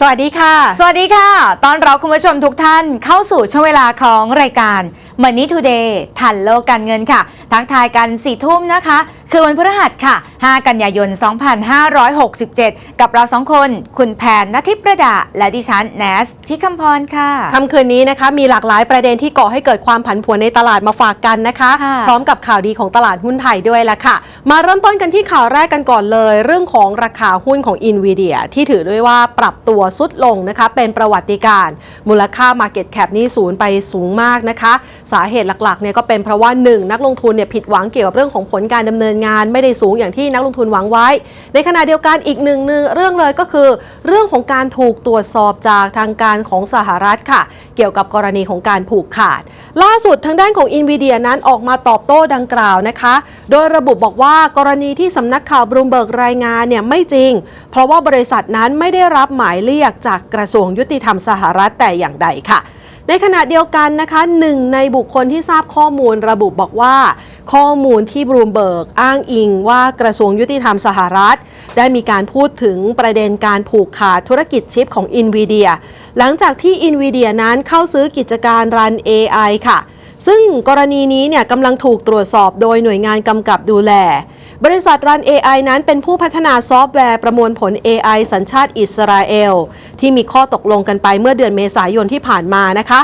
สวัสดีค่ะ สวัสดีค่ะ ตอนรับคุณผู้ชมทุกท่านเข้าสู่ช่วงเวลาของรายการ Money Today ทันโลกการเงินค่ะ ทักทายกัน4ทุ่มนะคะ คือวันพฤหัสค่ะ 5 กันยายน 2567 กับเราสองคนคุณแพนนทิประดา และดิฉันแนสที่คำพรค่ะค่ำคืนนี้นะคะมีหลากหลายประเด็นที่ก่อให้เกิดความผันผวนในตลาดมาฝากกันนะคะค่ะพร้อมกับข่าวดีของตลาดหุ้นไทยด้วยละค่ะ มาเริ่มต้นกันที่ข่าวแรกกันก่อนเลย เรื่องของราคาหุ้นของ n v i d i a ที่ถือด้วยว่าปรับตัวสุดลงนะคะเป็นประวัติการณ์มูลค่า Market Cap นี่สูญไปสูงมากนะคะสาเหตุหลักๆเนี่ยก็เป็นเพราะว่า 1 นักลงทุนเนี่ยผิดหวังเกี่ยวกับเรื่องของผลการดำเนินงาน ไม่ได้สูงอย่างที่นักลงทุนหวังไว้ ในขณะเดียวกันอีกหนึ่งเรื่องเลยก็คือ เรื่องของการถูกตรวจสอบจากทางการของสหรัฐค่ะ เกี่ยวกับกรณีของการผูกขาด ล่าสุดทางด้านของ n v i d i a นั้นออกมาตอบโต้ดังกล่าวนะคะ โดยระบุบอกว่ากรณีที่สำนักข่าวบรูมเบิร์กรายงานเนี่ยไม่จริง เพราะว่าบริษัทนั้นไม่ได้รับหมายเรียกจากกระทรวงยุติธรรมสหรัฐแต่อย่างใดค่ะ ในขณะเดียวกันนะคะหนึ่งในบุคคลที่ทราบข้อมูลระบุบอกว่า ข้อมูลที่บรูมเบิร์กอ้างอิงว่ากระทรวงยุติธรรมสหรัฐ ได้มีการพูดถึงประเด็นการผูกขาดธุรกิจชิปของ n v i d i a หลังจากที่ n v i d i a นั้นเข้าซื้อกิจการรัน AI ค่ะ ซึ่งกรณีนี้เนี่ยกำลังถูกตรวจสอบโดยหน่วยงานกำกับดูแล บริษัทรัน AI นั้นเป็นผู้พัฒนาซอฟต์แวร์ประมวลผล AI สัญชาติอิสราเอล ที่มีข้อตกลงกันไปเมื่อเดือนเมษายนที่ผ่านมานะคะ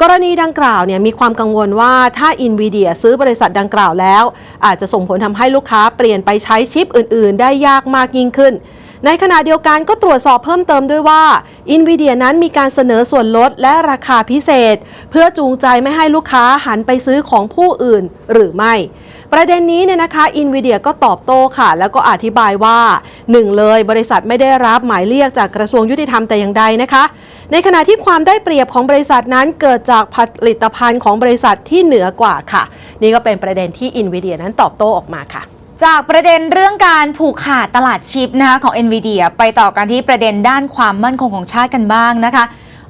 กรณีดังกล่าวเนี่ยมีความกังวลว่าถ้า n v i d i a ซื้อบริษัทดังกล่าวแล้ว อาจจะส่งผลทำให้ลูกค้าเปลี่ยนไปใช้ชิปอื่น ๆ ได้ยากมากยิ่งขึ้น ในขณะเดียวกันก็ตรวจสอบเพิ่มเติมด้วยว่า n v i d i a นั้นมีการเสนอส่วนลดและราคาพิเศษ เพื่อจูงใจไม่ให้ลูกค้าหันไปซื้อของผู้อื่นหรือไม่ ประเด็นนี้เนี่ยนะคะ n v i d i a ก็ตอบโต้ค่ะ แล้วก็อธิบายว่า1เลยบริษัทไม่ได้รับหมายเรียกจากกระทรวงยุติธรรมแต่อย่างใดนะคะ ในขณะที่ความได้เปรียบของบริษัทนั้นเกิดจากผลิตภัณฑ์ของบริษัทที่เหนือกว่าค่ะ นี่ก็เป็นประเด็นที่ n v i d i a นั้นตอบโต้ออกมาค่ะจากประเด็นเรื่องการผูกขาดตลาดชิปนะคะของ NVIDIA ไปต่อกันที่ประเด็นด้านความมั่นคงของชาติกันบ้างนะคะ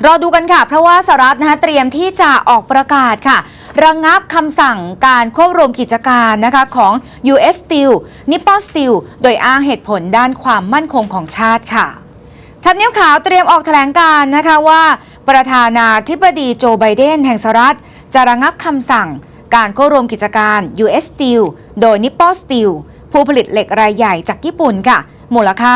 รอดูกันค่ะ เพราะว่าสหรัฐนะคะเตรียมที่จะออกประกาศค่ะ ระงับคำสั่งการควบรวมกิจการนะคะของ US Steel Nippon Steel โดยอ้างเหตุผลด้านความมั่นคงของชาติค่ะทำเนียบขาวเตรียมออกแถลงการนะคะว่า ประธานาธิบดีโจไบเดนแห่งสหรัฐ จะระงับคำสั่งการเข้ารวมกิจการ US Steel โดย Nippon Steel ผู้ผลิตเหล็กรายใหญ่จากญี่ปุ่นค่ะ มูลค่า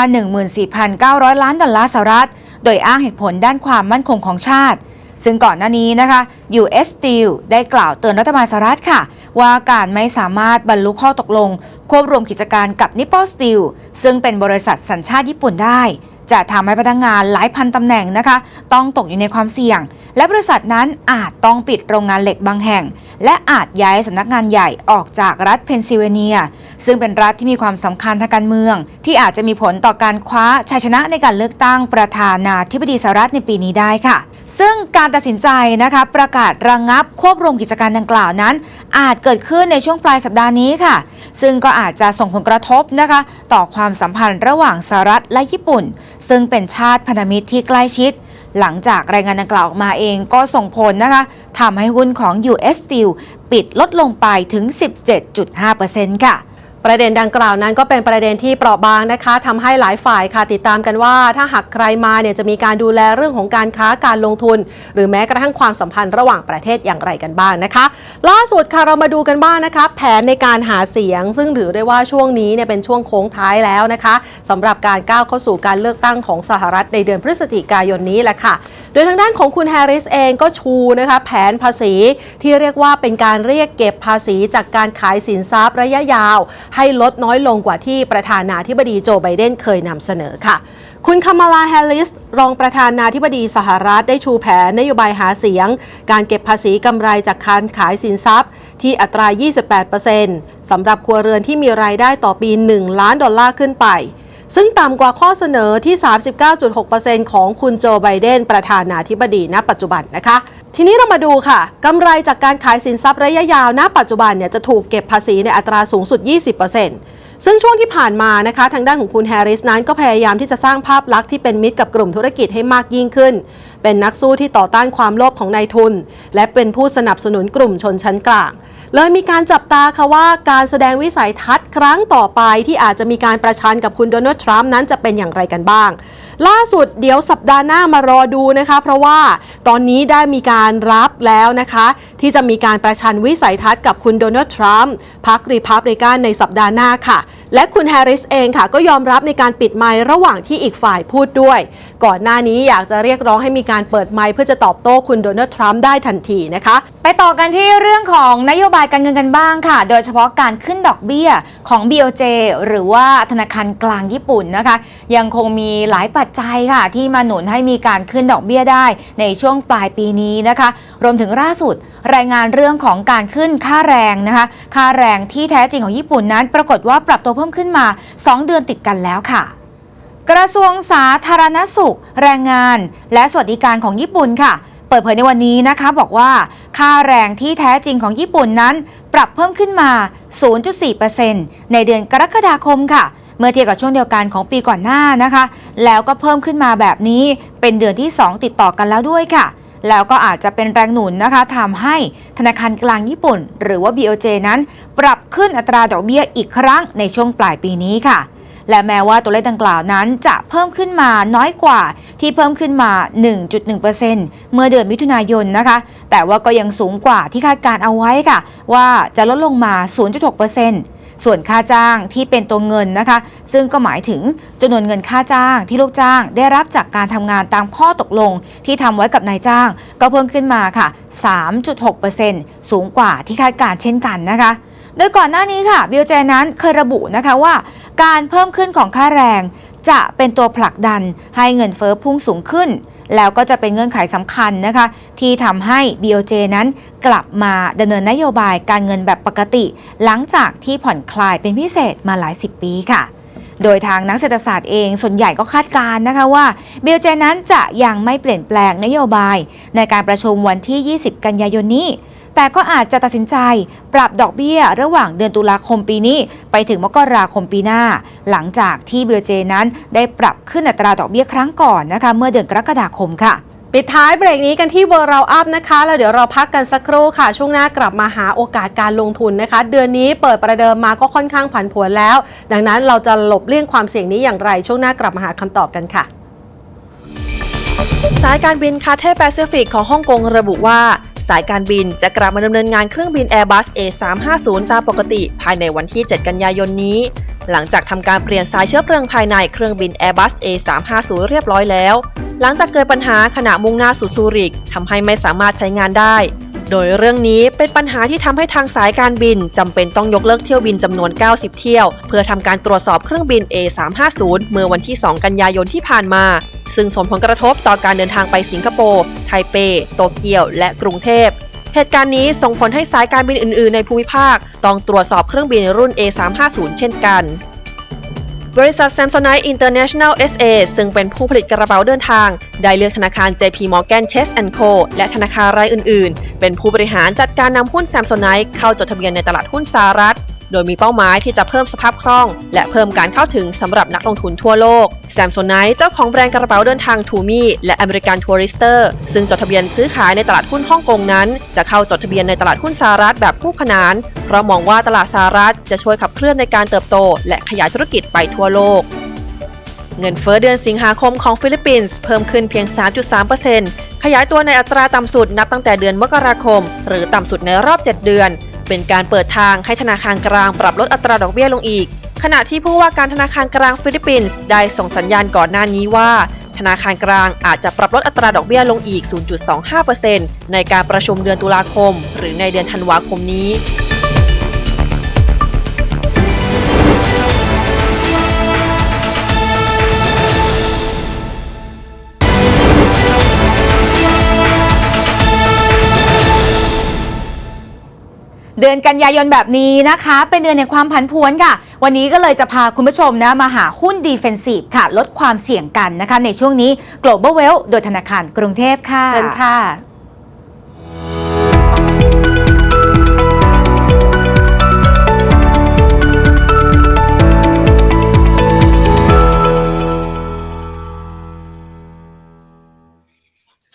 14,900 ล้านดอลลาร์สหรัฐ โดยอ้างเหตุผลด้านความมั่นคงของชาติ ซึ่งก่อนหน้านี้นะคะ US Steel ได้กล่าวเตือนรัฐบาลสหรัฐค่ะ ว่าการไม่สามารถบรรลุข้อตกลง ควบรวมกิจการกับ Nippon Steel ซึ่งเป็นบริษัทสัญชาติญี่ปุ่นได้ จะทำให้พนักงานหลายพันตำแหน่งนะคะ ต้องตกอยู่ในความเสี่ยง และบริษัทนั้นอาจต้องปิดโรงงานเหล็กบางแห่ง และอาจย้ายสำนักงานใหญ่ออกจากรัฐเพนซิลเวเนีย ซึ่งเป็นรัฐที่มีความสำคัญทางการเมือง ที่อาจจะมีผลต่อการคว้าชัยชนะในการเลือกตั้งประธานาธิบดีสหรัฐในปีนี้ได้ค่ะ ซึ่งการตัดสินใจนะคะประกาศระงงับควบรวมกิจการดังกล่าวนั้น อาจเกิดขึ้นในช่วงปลายสัปดาห์นี้ค่ะ ซึ่งก็อาจจะส่งผลกระทบนะคะต่อความสัมพันธ์ระหว่างสหรัฐและญี่ปุ่น ซึ่งเป็นชาติพันธมิตรที่ใกล้ชิด หลังจากรายงานดังกล่าวออกมาเองก็ส่งผลนะคะทำให้หุ้นของ US Steel ปิดลดลงไปถึง 17.5%ค่ะ ประเด็นดังกล่าวนั้นก็เป็นประเด็นที่เปราะบางนะคะทำให้หลายฝ่ายค่ะติดตามกันว่า ถ้าหากใครมาเนี่ยจะมีการดูแลเรื่องของการค้าการลงทุน หรือแม้กระทั่งความสัมพันธ์ระหว่างประเทศอย่างไรกันบ้างนะคะ ล่าสุดค่ะเรามาดูกันบ้างนะคะ แผนในการหาเสียง ซึ่งถือได้ว่าช่วงนี้เนี่ยเป็นช่วงโค้งท้ายแล้วนะคะสำหรับการก้าวเข้าสู่การเลือกตั้งของสหรัฐในเดือนพฤศจิกายนนี้แหละค่ะโดยทางด้านของคุณแฮร์ริสเองก็ชูนะคะแผนภาษีที่เรียกว่าเป็นการเรียกเก็บภาษีจากการขายสินทรัพย์ระยะยาว ให้ลดน้อยลงกว่าที่ประธานาธิบดีโจไบเดนเคยนำเสนอค่ะคุณคามาลาแฮริส รองประธานาธิบดีสหรัฐได้ชูแผนนโยบายหาเสียง การเก็บภาษีกำไรจากการขายสินทรัพย์ ที่อัตรา 28%สำหรับครัวเรือนที่มีรายได้ต่อปี 1 ล้านดอลลาร์ขึ้นไป ซึ่งต่ำกว่าข้อเสนอที่ 39.6%ของคุณโจไบเดนประธานาธิบดีณ ปัจจุบันนะคะ ทีนี้เรามาดูค่ะกำไรจากการขายสินทรัพย์ระยะยาวณ ปัจจุบันเนี่ยจะถูกเก็บภาษีในอัตราสูงสุด 20%ซึ่งช่วงที่ผ่านมานะคะ ทางด้านของคุณแฮร์ริสนั้นก็พยายามที่จะสร้างภาพลักษณ์ที่เป็นมิตรกับกลุ่มธุรกิจให้มากยิ่งขึ้น เป็นนักสู้ที่ต่อต้านความโลภของนายทุน และเป็นผู้สนับสนุนกลุ่มชนชั้นกลาง เลยมีการจับตาค่ะว่าการแสดงวิสัยทัศน์ครั้งต่อไปที่อาจจะมีการประชันกับคุณโดนัลด์ทรัมป์นั้นจะเป็นอย่างไรกันบ้าง ล่าสุดเดี๋ยวสัปดาห์หน้ามารอดูนะคะ เพราะว่าตอนนี้ได้มีการรับแล้วนะคะ ที่จะมีการประชันวิสัยทัศน์กับคุณโดนัลด์ทรัมป์พรรครีพับลิกันในสัปดาห์หน้าค่ะ และคุณแฮร์ริสเองค่ะก็ยอมรับในการปิดไมค์ระหว่างที่อีกฝ่ายพูดด้วย ก่อนหน้านี้อยากจะเรียกร้องให้มีการเปิดไมค์เพื่อจะตอบโต้คุณโดนัลด์ทรัมป์ได้ทันทีนะคะไปต่อกันที่เรื่องของนโยบายการเงินกันบ้างค่ะ โดยเฉพาะการขึ้นดอกเบี้ยของ BOJ หรือว่าธนาคารกลางญี่ปุ่นนะคะ ยังคงมีหลายปัจจัยค่ะ ที่มาหนุนให้มีการขึ้นดอกเบี้ยได้ในช่วงปลายปีนี้นะคะ รวมถึงล่าสุดรายงานเรื่องของการขึ้นค่าแรงนะคะ ค่าแรงที่แท้จริงของญี่ปุ่นนั้น ปรากฏว่าปรับตัวเพิ่มขึ้นมา 2 เดือนติดกันแล้วค่ะกระทรวงสาธารณสุข แรงงาน และสวัสดิการของญี่ปุ่นค่ะ เปิดเผยในวันนี้นะคะบอกว่าค่าแรงที่แท้จริงของญี่ปุ่นนั้น ปรับเพิ่มขึ้นมา 0.4%ในเดือนกรกฎาคมค่ะ เมื่อเทียบกับช่วงเดียวกันของปีก่อนหน้านะคะ แล้วก็เพิ่มขึ้นมาแบบนี้เป็นเดือนที่ 2 ติดต่อกันแล้วด้วยค่ะ แล้วก็อาจจะเป็นแรงหนุนนะคะทำให้ธนาคารกลางญี่ปุ่น หรือว่า BOJ นั้น ปรับขึ้นอัตราดอกเบี้ยอีกครั้งในช่วงปลายปีนี้ค่ะ และแม้ว่าตัวเลขดังกล่าวนั้นจะเพิ่มขึ้นมาน้อยกว่าที่เพิ่มขึ้นมา 1.1%เมื่อเดือนมิถุนายนนะคะ แต่ว่าก็ยังสูงกว่าที่คาดการเอาไว้ค่ะ ว่าจะลดลงมา 0.6%ส่วนค่าจ้างที่เป็นตัวเงินนะคะ ซึ่งก็หมายถึงจำนวนเงินค่าจ้างที่ลูกจ้างได้รับจากการทำงานตามข้อตกลงที่ทำไว้กับนายจ้าง ก็เพิ่มขึ้นมาค่ะ 3.6%สูงกว่าที่คาดการเช่นกันนะคะ ดยก่อนหน้านี้ค่ะบิลเจนั้นเคยระบุนะคะว่า การเพิ่มขึ้นของค่าแรง จะเป็นตัวผลักดันให้เงินเฟอ้อพุ่งสูงขึ้น แล้วก็จะเป็นเงื่อนไขสำคัญนะคะ ที่ทำให้ BOJ นั้นกลับมาดำเนินนโยบายการเงินแบบปกติ หลังจากที่ผ่อนคลายเป็นพิเศษมาหลายสิบปีค่ะโดยทางนักเศรษฐศาสตร์เองส่วนใหญ่ก็คาดการณ์นะคะว่าเบลเจนั้นจะยังไม่เปลี่ยนแปลงนโยบาย ในการประชุมวันที่ 20 กันยายนนี้ แต่ก็อาจจะตัดสินใจปรับดอกเบี้ยระหว่างเดือนตุลาคมปีนี้ ไปถึงมกราคมปีหน้า หลังจากที่เบลเจนั้นได้ปรับขึ้นอัตราดอกเบี้ยครั้งก่อนนะคะเมื่อเดือนกรกฎาคมค่ะปิดท้ายเบรกนี้กันที่เบอร์เราอัพนะคะ แล้วเดี๋ยวเราพักกันสักครู่ค่ะ ช่วงหน้ากลับมาหาโอกาสการลงทุนนะคะ เดือนนี้เปิดประเดิมมาก็ค่อนข้างผันผวนแล้ว ดังนั้นเราจะหลบเลี่ยงความเสี่ยงนี้อย่างไร ช่วงหน้ากลับมาหาคำตอบกันค่ะ สายการบินคาเทแปซิฟิกของฮ่องกงระบุว่าสายการบินจะกลับมาดำเนินงานเครื่องบิน Airbus A350 ตามปกติ ภายในวันที่ 7 กันยายนนี้ หลังจากทำการเปลี่ยนสายเชื้อเพลิงภายในเครื่องบิน Airbus A350 เรียบร้อยแล้ว หลังจากเกิดปัญหาขณะมุ่งหน้าสู่ซูริกทำให้ไม่สามารถใช้งานได้ โดยเรื่องนี้เป็นปัญหาที่ทำให้ทางสายการบินจำเป็นต้องยกเลิกเที่ยวบินจำนวน 90 เที่ยว เพื่อทำการตรวจสอบเครื่องบิน A350 เมื่อวันที่ 2 กันยายนที่ผ่านมา ซึ่งส่งผลกระทบต่อการเดินทางไปสิงคโปร์ ไทเป โตเกียว และกรุงเทพ เหตุการณ์นี้ส่งผลให้สายการบินอื่น ๆ ในภูมิภาค ต้องตรวจสอบเครื่องบินรุ่น A350 เช่นกันบริษัท Samsonite International SA ซึ่งเป็นผู้ผลิตกระเป๋าเดินทาง ได้เลือกธนาคาร JP Morgan Chase Co และธนาคารรายอื่น ๆ เป็นผู้บริหารจัดการนำหุ้น Samsonite เข้าจดทะเบียนในตลาดหุ้นสหรัฐ โดยมีเป้าหมายที่จะเพิ่มสภาพคล่อง และเพิ่มการเข้าถึงสำหรับนักลงทุนทั่วโลก Samsonite เจ้าของแบรนด์กระเป๋าเดินทาง Tumi และ American Tourister ซึ่งจดทะเบียนซื้อขายในตลาดหุ้นฮ่องกงนั้น จะเข้าจดทะเบียนในตลาดหุ้นสหรัฐแบบคู่ขนาน เพราะมองว่าตลาดสหรัฐจะช่วยขับเคลื่อนในการเติบโต และขยายธุรกิจไปทั่วโลกเงินเฟ้อเดือนสิงหาคมของฟิลิปปินส์เพิ่มขึ้นเพียง 3.3%ขยายตัวในอัตราต่ำสุดนับตั้งแต่เดือนมกราคม หรือต่ำสุดในรอบ 7 เดือน เป็นการเปิดทางให้ธนาคารกลางปรับลดอัตราดอกเบี้ยลงอีก ขณะที่ผู้ว่าการธนาคารกลางฟิลิปปินส์ได้ส่งสัญญาณก่อนหน้านี้ว่า ธนาคารกลางอาจจะปรับลดอัตราดอกเบี้ยลงอีก 0.25%ในการประชุมเดือนตุลาคม หรือในเดือนธันวาคมนี้ เดือนกันยายนแบบนี้นะคะ เป็นเดือนในความผันผวนค่ะ วันนี้ก็เลยจะพาคุณผู้ชมนะมาหาหุ้นดีเฟนซีฟค่ะ ลดความเสี่ยงกันนะคะ ในช่วงนี้ global wealth โดยธนาคารกรุงเทพค่ะเชิญค่ะ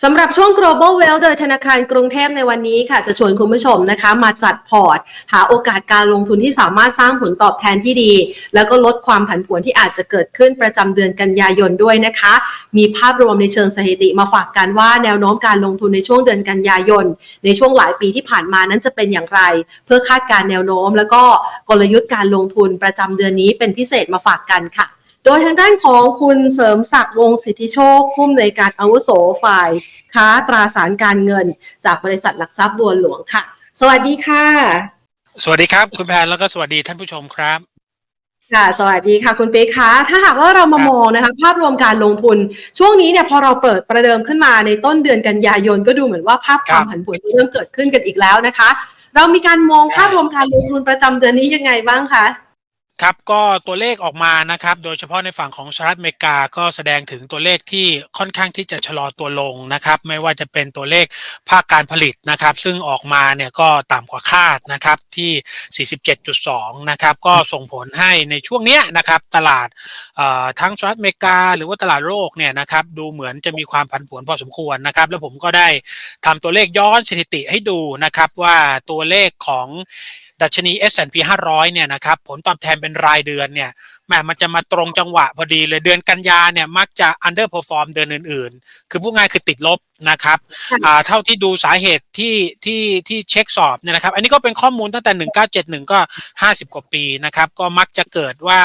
สำหรับช่วง global wealth โดยธนาคารกรุงเทพในวันนี้ค่ะ จะชวนคุณผู้ชมนะคะ มาจัดพอร์ต หาโอกาสการลงทุนที่สามารถสร้างผลตอบแทนที่ดี แล้วก็ลดความผันผวนที่อาจจะเกิดขึ้นประจำเดือนกันยายนด้วยนะคะ มีภาพรวมในเชิงสถิติมาฝากกันว่าแนวโน้มการลงทุนในช่วงเดือนกันยายน ในช่วงหลายปีที่ผ่านมานั้นจะเป็นอย่างไร เพื่อคาดการแนวโน้ม แล้วก็กลยุทธ์การลงทุนประจำเดือนนี้เป็นพิเศษมาฝากกันค่ะ โดยทางด้านของคุณเสริมศักดิ์วงศ์สิทธิโชคผู้อำนวยการอาวุโสฝ่ายค้าตราสารการเงิน จากบริษัทหลักทรัพย์บัวหลวงค่ะ สวัสดีค่ะ สวัสดีครับ คุณแพนแล้วก็สวัสดีท่านผู้ชมครับค่ะสวัสดีค่ะคุณเป๊กคะถ้าหากว่าเรามาครับมองนะคะภาพรวมการลงทุน ช่วงนี้เนี่ยพอเราเปิดประเดิมขึ้นมาในต้นเดือนกันยายนก็ดูเหมือนว่าภาพความผันผวนจะเริ่มเกิดขึ้นกันอีกแล้วนะคะ เรามีการมองภาพรวมการลงทุนประจำเดือนนี้ยังไงบ้างคะ ครับก็ตัวเลขออกมานะครับ โดยเฉพาะในฝั่งของสหรัฐอเมริกาก็แสดงถึงตัวเลขที่ค่อนข้างที่จะชะลอตัวลงนะครับ ไม่ว่าจะเป็นตัวเลขภาคการผลิตนะครับ ซึ่งออกมาเนี่ยก็ต่ำกว่าคาดนะครับที่ 47.2 นะครับ ก็ส่งผลให้ในช่วงเนี้ยนะครับ ตลาดเอ่อทั้งสหรัฐอเมริกา หรือว่าตลาดโลกเนี่ยนะครับ ดูเหมือนจะมีความผันผวนพอสมควรนะครับ แล้วผมก็ได้ทำตัวเลขย้อนสถิติให้ดูนะครับ ว่าตัวเลขของดัชนี S&P 500 เนี่ยนะครับ ผลตอบแทนเป็นรายเดือนเนี่ยแหมมันจะมาตรงจังหวะพอดีเลยเดือนกันยาเนี่ยมักจะ underperform เดือนอื่นๆ คือพูดง่ายคือติดลบ นะครับค่ะอ่าเท่าที่ดูสาเหตุที่ที่ที่เช็คสอบเนี่ยนะครับ อันนี้ก็เป็นข้อมูลตั้งแต่ 1971 ก็ 50 กว่าปีนะครับ ก็มักจะเกิดว่า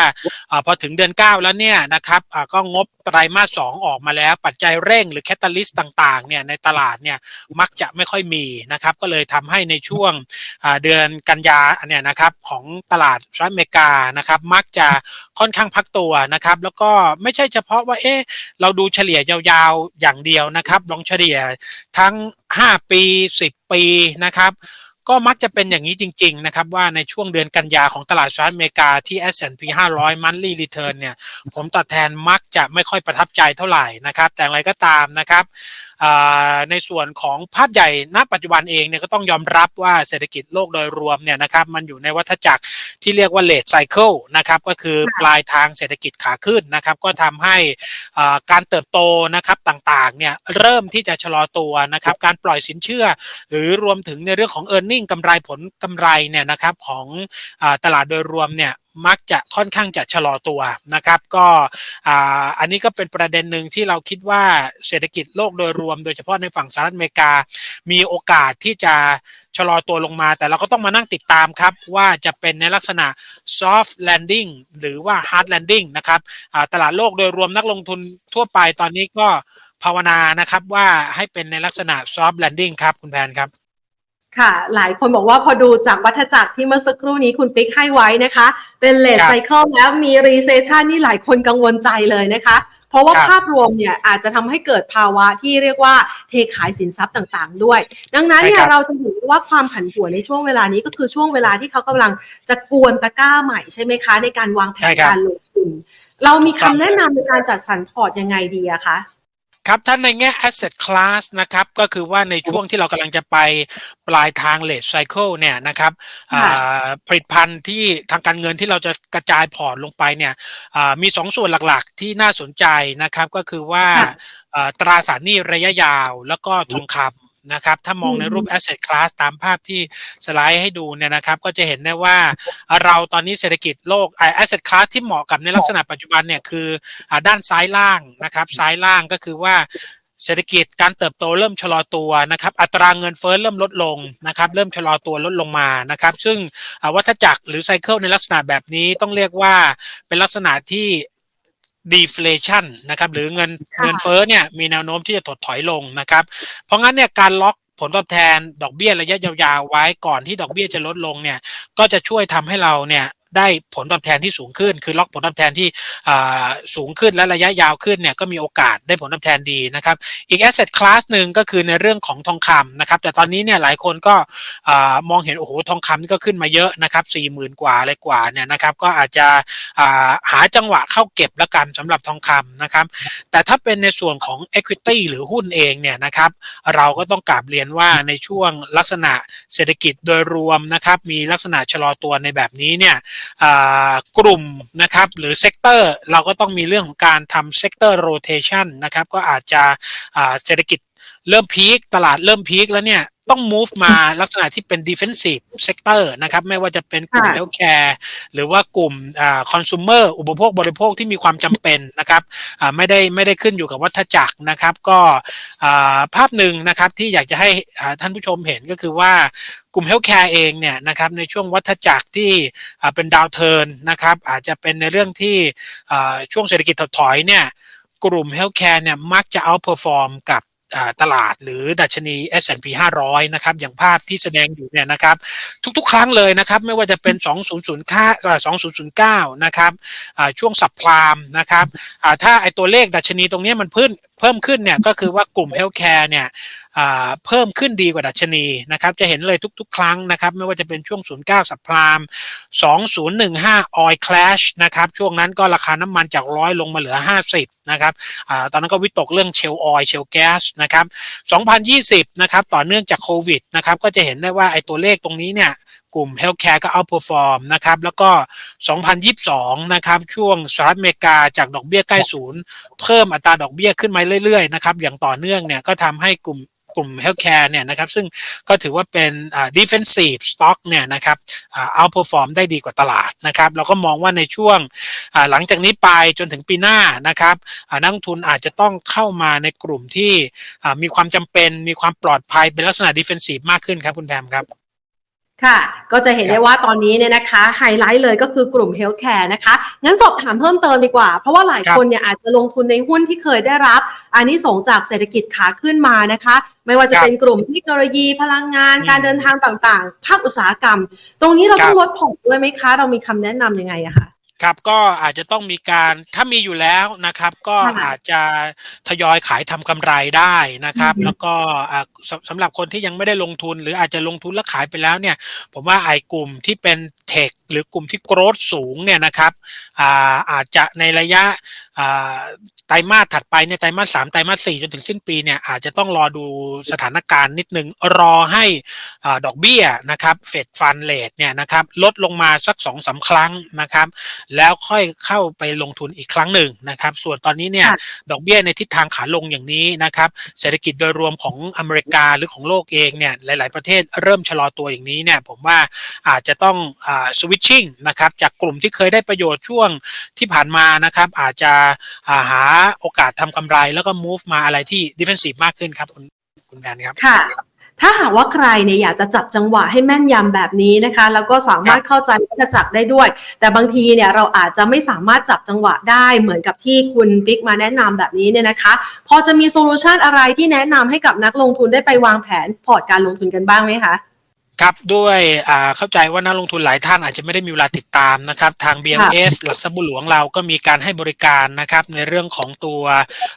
อาพอถึงเดือน 9 แล้วเนี่ยนะครับอ่าก็งบไตรมาส 2 ออกมาแล้ว ปัจจัยเร่งหรือแคตตาลิสต์ต่างๆเนี่ยในตลาดเนี่ยมักจะไม่ค่อยมีนะครับ ก็เลยทำให้ในช่วงอ่าเดือนกันยาเนี่ยนะครับของตลาดสหรัฐอเมริกานะครับ มักจะค่อนข้างพักตัวนะครับ แล้วก็ไม่ใช่เฉพาะว่าเอ๊ะเราดูเฉลี่ยยาวๆอย่างเดียวนะครับลองเฉลี่ยทั้ง 5 ปี 10 ปีนะครับก็มักจะเป็นอย่างนี้จริง ๆ นะครับ ว่าในช่วงเดือนกันยาของตลาดสหรัฐอเมริกาที่ S&P 500 monthly return เนี่ย ผมตัดแทนมักจะไม่ค่อยประทับใจเท่าไหร่นะครับ แต่อะไรก็ตามนะครับ ในส่วนของภาพใหญ่ณปัจจุบันเองเนี่ยก็ต้องยอมรับว่าเศรษฐกิจโลกโดยรวมเนี่ยนะครับมันอยู่ในวัฏจักรที่เรียกว่า late cycle นะครับก็คือปลายทางเศรษฐกิจขาขึ้นนะครับก็ทำให้การเติบโตนะครับต่างๆเนี่ยเริ่มที่จะชะลอตัวนะครับการปล่อยสินเชื่อ หรือรวมถึงในเรื่องของ e a r n i n g กำไรผลกำไรเนี่ยนะครับของอตลาดโดยรวมเนี่ยมักจะค่อนข้างจะชะลอตัวนะครับ ก็อันนี้ก็เป็นประเด็นหนึ่งที่เราคิดว่าเศรษฐกิจโลกโดยรวม โดยเฉพาะในฝั่งสหรัฐอเมริกา มีโอกาสที่จะชะลอตัวลงมา แต่เราก็ต้องมานั่งติดตามครับ ว่าจะเป็นในลักษณะ soft landing หรือว่า hard landing นะครับตลาดโลกโดยรวมนักลงทุนทั่วไปตอนนี้ก็ภาวนานะครับว่าให้เป็นในลักษณะ soft landing ครับคุณแพนครับ ค่ะ หลายคนบอกว่าพอดูจากวัฏจักรที่เมื่อสักครู่นี้คุณปิ๊กให้ไว้นะคะ เป็นเลทครับไซเคิลแล้วมีรีเซชชันนี่หลายคนกังวลใจเลยนะคะ เพราะว่าครับภาพรวมเนี่ยอาจจะทำให้เกิดภาวะที่เรียกว่าเทขายสินทรัพย์ต่างๆ ด้วย ดังนั้นเนี่ใช่ยครับเราจะเห็นว่าความผันผวนในช่วงเวลานี้ก็คือช่วงเวลาที่เขากำลังจะกวนตะกร้าใหม่ใช่ไหมคะ ในการวางแผนการลงทุนเรามีคำแนะนำในการจัดสรรพอร์ตยังไงดีอะคะ ครับท่านในแง่ asset class นะครับก็คือว่าในช่วงที่เรากำลังจะไปปลายทาง late cycle เนี่ยนะครับอ่าค่ะผลิตภัณฑ์ที่ทางการเงินที่เราจะกระจายพอร์ตลงไปเนี่ยอ่ามีสองส่วนหลักๆ ที่น่าสนใจนะครับก็คือว่าค่ะอ่าตราสารหนี้ระยะยาวแล้วก็ทองคำ นะครับถ้ามองในรูป asset class ตามภาพที่สไลด์ให้ดูเนี่ยนะครับ ก็จะเห็นได้ว่าเราตอนนี้เศรษฐกิจโลกอ่า asset class ที่เหมาะกับในลักษณะปัจจุบันเนี่ยคืออ่าด้านซ้ายล่างนะครับ ซ้ายล่างก็คือว่าเศรษฐกิจการเติบโตเริ่มชะลอตัวนะครับอัตราเงินเฟ้อเริ่มลดลงนะครับเริ่มชะลอตัวลดลงมานะครับซึ่งอ่าวัฏจักรหรือไซเคิลในลักษณะแบบนี้ต้องเรียกว่าเป็นลักษณะที่ deflation นะครับหรือเงินค่ะเงินเฟ้อเนี่ยมีแนวโน้มที่จะถดถอยลงนะครับ เพราะงั้นเนี่ยการล็อกผลตอบแทนดอกเบี้ยระยะยาวๆไว้ก่อนที่ดอกเบี้ยจะลดลงเนี่ยก็จะช่วยทำให้เราเนี่ย ได้ผลตอบแทนที่สูงขึ้น คือล็อกผลตอบแทนที่สูงขึ้นและระยะยาวขึ้นเนี่ยก็มีโอกาสได้ผลตอบแทนดีนะครับ อีก asset class หนึ่งก็คือในเรื่องของทองคำนะครับ แต่ตอนนี้เนี่ยหลายคนก็มองเห็นโอ้โหทองคำนี่ก็ขึ้นมาเยอะนะครับสี่หมื่นกว่าอะไรกว่าเนี่ยนะครับก็อาจจะหาจังหวะเข้าเก็บละกันสำหรับทองคำนะครับ แต่ถ้าเป็นในส่วนของ equity หรือหุ้นเองเนี่ยนะครับเราก็ต้องกราบเรียนว่าในช่วงลักษณะเศรษฐกิจโดยรวมนะครับมีลักษณะชะลอตัวในแบบนี้เนี่ยกลุ่มนะครับหรือเซกเตอร์เราก็ต้องมีเรื่องของการทำเซกเตอร์โรเทชันนะครับก็อาจจะอ่าเศรษฐกิจเริ่มพีคตลาดเริ่มพีคแล้วเนี่ยต้อง move มาลักษณะที่เป็น defensive sector นะครับไม่ว่าจะเป็นกลุ่มค่ะ healthcare หรือว่ากลุ่มอ่า consumer อุปโภคบริโภคที่มีความจำเป็นนะครับอ่าไม่ได้ไม่ได้ขึ้นอยู่กับวัฏจักรนะครับ ก็อ่าภาพหนึ่งนะครับที่อยากจะให้อ่าท่านผู้ชมเห็นก็คือว่า กลุ่ม healthcare เองเนี่ยนะครับในช่วงวัฏจักรที่เป็นดาวเทิร์นนะครับอาจจะเป็นในเรื่องที่ช่วงเศรษฐกิจถดถอยเนี่ยกลุ่ม healthcare เนี่ยมักจะ outperform กับตลาดหรือดัชนี S&P 500 นะครับ อย่างภาพที่แสดงอยู่เนี่ยนะครับ ทุกๆ ครั้งเลยนะครับ ไม่ว่าจะเป็น 2009อ่า2009 นะครับช่วงสับพรามนะครับถ้าไอตัวเลขดัชนีตรงนี้มันเพิ่ม เพิ่มขึ้นเนี่ยก็คือว่ากลุ่ม healthcare เนี่ยเพิ่มขึ้นดีกว่าดัชนีนะครับจะเห็นเลยทุกๆ ครั้งนะครับไม่ว่าจะเป็นช่วง 09 สับพราม2015 oil clash นะครับช่วงนั้นก็ราคาน้ำมันจากร้อยลงมาเหลือ 50นะครับอตอนนั้นก็วิตกเรื่องเชลออยเชลแก๊สนะครับ2020นะครับต่อเนื่องจากโควิดนะครับก็จะเห็นได้ว่าไอ้ตัวเลขตรงนี้เนี่ย กลุ่ม healthcare ก็ outperform นะครับ แล้วก็ 2022 นะครับ ช่วงสหรัฐอเมริกาจากดอกเบี้ยใกล้ศูนย์ เพิ่มอัตราดอกเบี้ยขึ้นมาเรื่อยๆ นะครับ อย่างต่อเนื่องเนี่ย ก็ทำให้กลุ่มกลุ่ม healthcare เนี่ยนะครับ ซึ่งก็ถือว่าเป็นอ่า defensive stock เนี่ยนะครับอ่า outperform ได้ดีกว่าตลาดนะครับ เราก็มองว่าในช่วงอ่าหลังจากนี้ไปจนถึงปีหน้านะครับอ่านักทุนอาจจะต้องเข้ามาในกลุ่มที่อ่ามีความจำเป็นมีความปลอดภัยเป็นลักษณะ defensive มากขึ้นครับคุณแพมครับ ค่ะ ก็จะเห็นได้ว่าตอนนี้เนี่ยนะคะไฮไลท์เลยก็คือกลุ่มเฮลท์แคร์นะคะ งั้นสอบถามเพิ่มเติมดีกว่า เพราะว่าหลายครับคนเนี่ยอาจจะลงทุนในหุ้นที่เคยได้รับอันนี้ส่งส์จากเศรษฐกิจขาขึ้นมานะคะ ไม่ว่าจะครับเป็นกลุ่มเทคโนโลยีพลังงานอืมการเดินทางต่างๆ ภาคอุตสาหกรรม ตรงนี้เราครับต้องลดผ่อนด้วยไหมคะ เรามีคำแนะนำยังไงอะคะ ครับก็อาจจะต้องมีการถ้ามีอยู่แล้วนะครับ ก็ค่ะอาจจะทยอยขายทำกำไรได้นะครับอือฮึแล้วก็อ่าสสำหรับคนที่ยังไม่ได้ลงทุน หรืออาจจะลงทุนแล้วขายไปแล้วเนี่ย ผมว่าไอ้กลุ่มที่เป็นเทคหรือกลุ่มที่โกรธสูงเนี่ยนะครับอ่าอาจจะในระยะอ่า ไตรมาสถัดไปเนี่ยไตรมาสสามไตรมาสสี่จนถึงสิ้นปีเนี่ยอาจจะต้องรอดูสถานการณ์นิดนึงรอให้อ่าดอกเบี้ยนะครับเฟดฟันเลทเนี่ยนะครับลดลงมาสักสองสามครั้งนะครับ แล้วค่อยเข้าไปลงทุนอีกครั้งหนึ่งนะครับ ส่วนตอนนี้เนี่ยค่ะดอกเบี้ยในทิศทางขาลงอย่างนี้นะครับเศรษฐกิจโดยรวมของอเมริกาหรือของโลกเองเนี่ยหลาย ๆ ประเทศเริ่มชะลอตัวอย่างนี้เนี่ยผมว่าอาจจะต้องอ่าสวิตชิ่งนะครับจากกลุ่มที่เคยได้ประโยชน์ช่วงที่ผ่านมานะครับอาจจะอ่าหาโอกาสทำกำไรแล้วก็ move มาอะไรที่ defensive มากขึ้นครับคุณคุณแพนครับค่ะถ้าหากว่าใครเนี่ยอยากจะจับจังหวะให้แม่นยำแบบนี้นะคะ แล้วก็สามารถเข้าใจวัฏจักรได้ด้วย แต่บางทีเนี่ยเราอาจจะไม่สามารถจับจังหวะได้เหมือนกับที่คุณปิ๊กมาแนะนำแบบนี้เนี่ยนะคะ พอจะมีโซลูชันอะไรที่แนะนำให้กับนักลงทุนได้ไปวางแผนพอร์ตการลงทุนกันบ้างไหมคะ ครับด้วยอ่าเข้าใจว่านักลงทุนหลายท่านอาจจะไม่ได้มีเวลาติดตามนะครับทาง BMS หลักทรัพย์บัวหลวงเราก็มีการให้บริการนะครับในเรื่องของตัว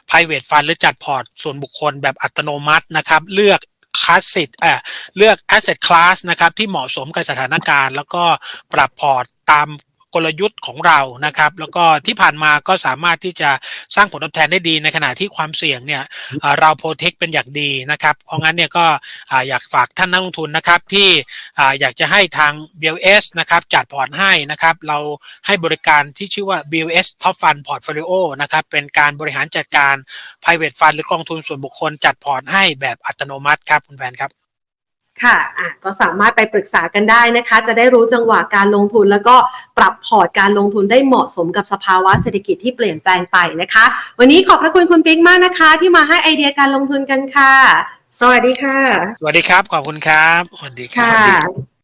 private fund หรือจัดพอร์ตส่วนบุคคลแบบอัตโนมัตินะครับเลือกคลาสสิตเอ่อเลือก asset class นะครับที่เหมาะสมกับสถานการณ์ แล้วก็ปรับพอร์ตตาม กลยุทธ์ของเรานะครับ แล้วก็ที่ผ่านมาก็สามารถที่จะสร้างผลตอบแทนได้ดีในขณะที่ความเสี่ยงเนี่ยอ่าเราโปรเทคเป็นอย่างดีนะครับ เพราะงั้นเนี่ยก็อ่าอยากฝากท่านนักลงทุนนะครับที่อ่าอยากจะให้ทาง BLS นะครับจัดพอร์ตให้นะครับเราให้บริการที่ชื่อว่า BLS Top Fund Portfolio นะครับเป็นการบริหารจัดการ private fund หรือกองทุนส่วนบุคคลจัดพอร์ตให้แบบอัตโนมัติครับคุณแฟนครับ ค่ะอะก็สามารถไปปรึกษากันได้นะคะ จะได้รู้จังหวะการลงทุน แล้วก็ปรับพอร์ตการลงทุนได้เหมาะสมกับสภาวะเศรษฐกิจที่เปลี่ยนแปลงไปนะคะ วันนี้ขอบพระคุณคุณปิ๊กมากนะคะ ที่มาให้ไอเดียการลงทุนกันค่ะ สวัสดีค่ะ สวัสดีครับ ขอบคุณครับ สวัสดีครัค่ะบ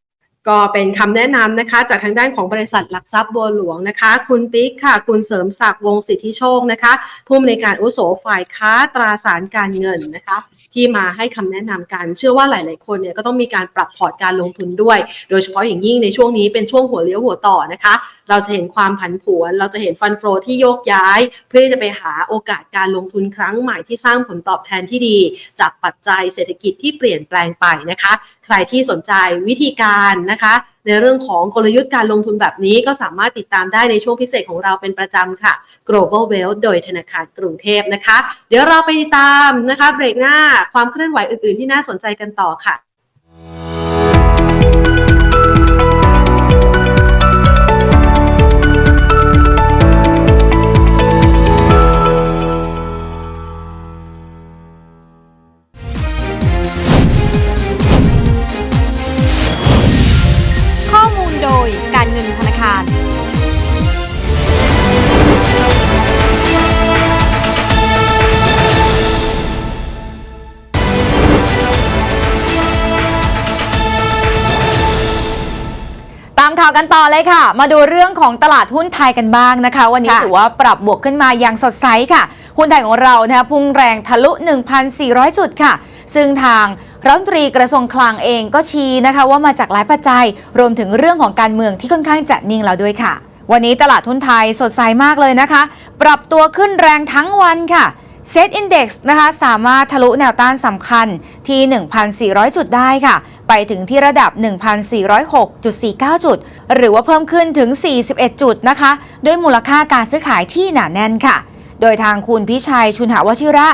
ก็เป็นคำแนะนำนะคะ จากทางด้านของบริษัทหลักทรัพย์บัวหลวงนะคะ คุณปิ๊กค่ะ คุณเสริมศักดิ์วงสิทธิโชคนะคะ ผู้อำนวยการอุโสฝ่ายค้าตราสารการเงินนะคะ ที่มาให้คำแนะนำกัน เชื่อว่าหลาย ๆ คนเนี่ยก็ต้องมีการปรับพอร์ตการลงทุนด้วย โดยเฉพาะอย่างยิ่งในช่วงนี้เป็นช่วงหัวเลี้ยวหัวต่อนะคะ เราจะเห็นความผันผวน เราจะเห็นฟันโฟที่โยกย้าย เพื่อจะไปหาโอกาสการลงทุนครั้งใหม่ที่สร้างผลตอบแทนที่ดี จากปัจจัยเศรษฐกิจที่เปลี่ยนแปลงไปนะคะใครที่สนใจวิธีการนะคะ ในเรื่องของกลยุทธ์การลงทุนแบบนี้ก็สามารถติดตามได้ในช่วงพิเศษของเราเป็นประจำค่ะ Global Wealth โดยธนาคารกรุงเทพนะคะ เดี๋ยวเราไปติดตามนะคะเบรกหน้าความเคลื่อนไหวอื่นๆ ที่น่าสนใจกันต่อค่ะ กันต่อเลยค่ะ มาดูเรื่องของตลาดหุ้นไทยกันบ้างนะคะ วันนี้ค่ะถือว่าปรับบวกขึ้นมาอย่างสดใสค่ะ หุ้นไทยของเรานะคะพุ่งแรงทะลุ 1,400 จุดค่ะ ซึ่งทางรัฐมนตรีกระทรวงคลังเองก็ชี้นะคะว่ามาจากหลายปัจจัย รวมถึงเรื่องของการเมืองที่ค่อนข้างจะนิ่งแล้วด้วยค่ะ วันนี้ตลาดหุ้นไทยสดใสมากเลยนะคะ ปรับตัวขึ้นแรงทั้งวันค่ะ เซตอินดี x นะคะสามารถทะลุแนวต้านสำคัญที่ 1,400 จุดได้ค่ะ ไปถึงที่ระดับ 1,406.49 จุด หรือว่าเพิ่มขึ้นถึง 41 จุดนะคะ ด้วยมูลค่าการซื้อขายที่หนาแน่นค่ะ โดยทางคุณพิชัยชุนหาวชิระ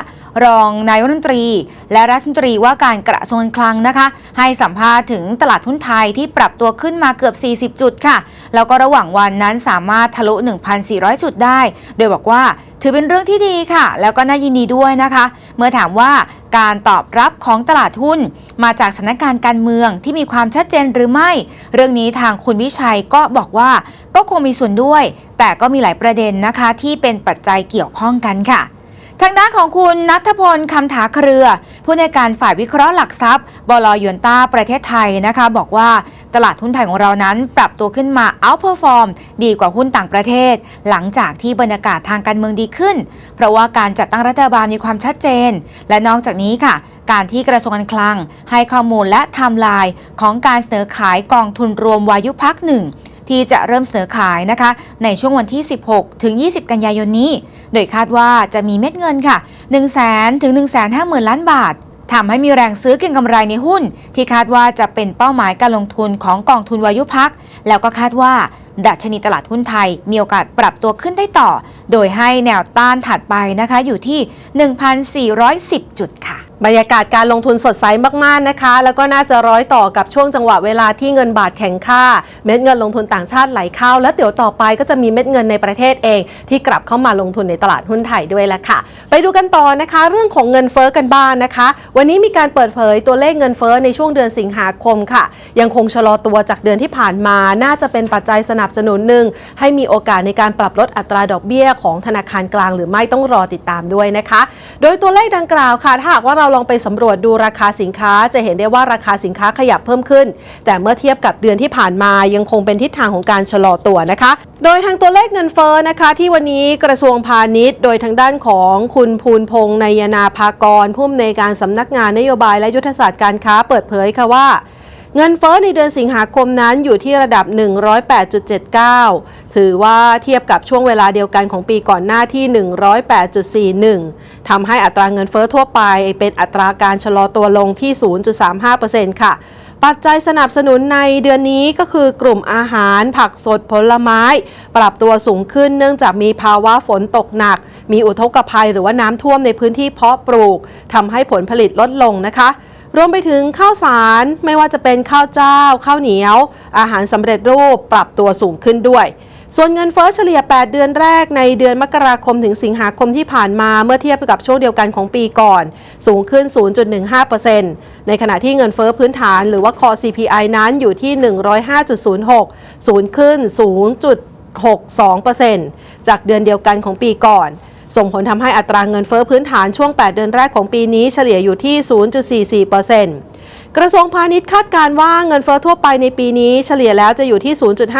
รองนายรัฐมนตรี และรัฐมนตรีว่าการกระทรวงคลังนะคะ ให้สัมภาษณ์ถึงตลาดหุ้นไทยที่ปรับตัวขึ้นมาเกือบ 40 จุดค่ะ แล้วก็ระหว่างวันนั้นสามารถทะลุ 1,400 จุดได้ โดยบอกว่าถือเป็นเรื่องที่ดีค่ะ แล้วก็น่ายินดีด้วยนะคะ เมื่อถามว่าการตอบรับของตลาดหุ้น มาจากสถานการณ์การเมืองที่มีความชัดเจนหรือไม่ เรื่องนี้ทางคุณวิชัยก็บอกว่าก็คงมีส่วนด้วย แต่ก็มีหลายประเด็นนะคะที่เป็นปัจจัยเกี่ยวข้องกันค่ะ ทางด้านของคุณนัทพลคำถาเครือ ผู้ในการฝ่ายวิเคราะห์หลักทรัพย์บลยวนต้าประเทศไทยนะคะ บอกว่าตลาดหุ้นไทยของเรานั้นปรับตัวขึ้นมา outperform ดีกว่าหุ้นต่างประเทศ หลังจากที่บรรยากาศทางการเมืองดีขึ้น เพราะว่าการจัดตั้งรัฐบาลมีความชัดเจน และนอกจากนี้ค่ะ การที่กระทรวงการคลัง ให้ข้อมูลและไทม์ไลน์ของการเสนอขายกองทุนรวมวายุพักหนึ่ง ที่จะเริ่มเสนอขายนะคะ ในช่วงวันที่ 16 ถึง 20 กันยายนนี้ โดยคาดว่าจะมีเม็ดเงินค่ะ 1 0 0 0 0 0ถึง 1 5 0 0 0 0 ล้านบาททำให้มีแรงซื้อเก็งกำไรในหุ้น ที่คาดว่าจะเป็นเป้าหมายการลงทุนของกองทุนวายุพัก แล้วก็คาดว่า ดัชนีตลาดหุ้นไทย มีโอกาสปรับตัวขึ้นได้ต่อ โดยให้แนวต้านถัดไปนะคะอยู่ที่ 1,410 จุดค่ะ บรรยากาศการลงทุนสดใสมากๆนะคะ แล้วก็น่าจะร้อยต่อกับช่วงจังหวะเวลาที่เงินบาทแข็งค่า เม็ดเงินลงทุนต่างชาติไหลเข้า แล้วเดี๋ยวต่อไปก็จะมีเม็ดเงินในประเทศเอง ที่กลับเข้ามาลงทุนในตลาดหุ้นไทยด้วยละค่ะ ไปดูกันต่อนะคะ เรื่องของเงินเฟ้อกันบ้างนะคะ วันนี้มีการเปิดเผยตัวเลขเงินเฟ้อในช่วงเดือนสิงหาคมค่ะ ยังคงชะลอตัวจากเดือนที่ผ่านมาน่าจะเป็นปัจจัยสนับสนุนหนึ่งให้มีโอกาสในการปรับลดอัตราดอกเบี้ยของธนาคารกลาง หรือไม่ต้องรอติดตามด้วยนะคะ โดยตัวเลขดังกล่าวค่ะถ้าหากว่าเราลองไปสำรวจดูราคาสินค้า จะเห็นได้ว่าราคาสินค้าขยับเพิ่มขึ้น แต่เมื่อเทียบกับเดือนที่ผ่านมายังคงเป็นทิศทางของการชะลอตัวนะคะ โดยทางตัวเลขเงินเฟ้อนะคะที่วันนี้กระทรวงพาณิชย์ โดยทางด้านของคุณภูนพงษ์นายนาภากรผู้อำนวยการสำนักงานนโยบายและยุทธศาสตร์การค้าเปิดเผยค่ะว่า เงินเฟ้อในเดือนสิงหาคมนั้นอยู่ที่ระดับ 108.79 ถือว่าเทียบกับช่วงเวลาเดียวกันของปีก่อนหน้าที่ 108.41 ทำให้อัตราเงินเฟ้อทั่วไปเป็นอัตราการชะลอตัวลงที่ 0.35%ค่ะปัจจัยสนับสนุนในเดือนนี้ก็คือกลุ่มอาหารผักสดผลไม้ ปรับตัวสูงขึ้นเนื่องจากมีภาวะฝนตกหนัก มีอุทกภัยหรือว่าน้ำท่วมในพื้นที่เพาะปลูกทำให้ผลผลิตลดลงนะคะ รวมไปถึงข้าวสารไม่ว่าจะเป็นข้าวเจ้า ข้าวเหนียว อาหารสำเร็จรูปปรับตัวสูงขึ้นด้วย ส่วนเงินเฟ้อเฉลี่ย 8 เดือนแรกในเดือนมกราคมถึงสิงหาคมที่ผ่านมาเมื่อเทียบกับช่วงเดียวกันของปีก่อน สูงขึ้น 0.15%ในขณะที่เงินเฟ้อพื้นฐานหรือว่า core CPI นั้นอยู่ที่ 105.06 สูงขึ้น 0.62%จากเดือนเดียวกันของปีก่อน ส่งผลทำให้อัตราเงินเฟ้อพื้นฐานช่วง 8 เดือนแรกของปีนี้เฉลี่ยอยู่ที่ 0.44%กระทรวงพาณิชย์คาดการณ์ว่าเงินเฟ้อทั่วไปในปีนี้เฉลี่ยแล้วจะอยู่ที่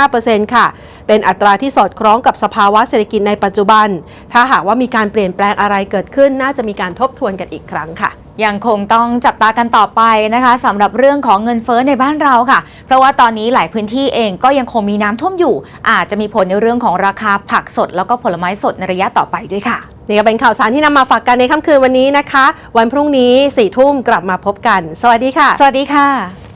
0.5%ค่ะ เป็นอัตราที่สอดคล้องกับสภาวะเศรษฐกิจในปัจจุบัน ถ้าหากว่ามีการเปลี่ยนแปลงอะไรเกิดขึ้น น่าจะมีการทบทวนกันอีกครั้งค่ะ ยังคงต้องจับตากันต่อไปนะคะสำหรับเรื่องของเงินเฟ้อในบ้านเราค่ะ เพราะว่าตอนนี้หลายพื้นที่เองก็ยังคงมีน้ำท่วมอยู่ อาจจะมีผลในเรื่องของราคาผักสด แล้วก็ผลไม้สดในระยะต่อไปด้วยค่ะ นี่ก็เป็นข่าวสารที่นำมาฝากกันในค่ำคืนวันนี้นะคะ วันพรุ่งนี้4ี่ทุ่มกลับมาพบกัน สวัสดีค่ะ สวัสดีค่ะ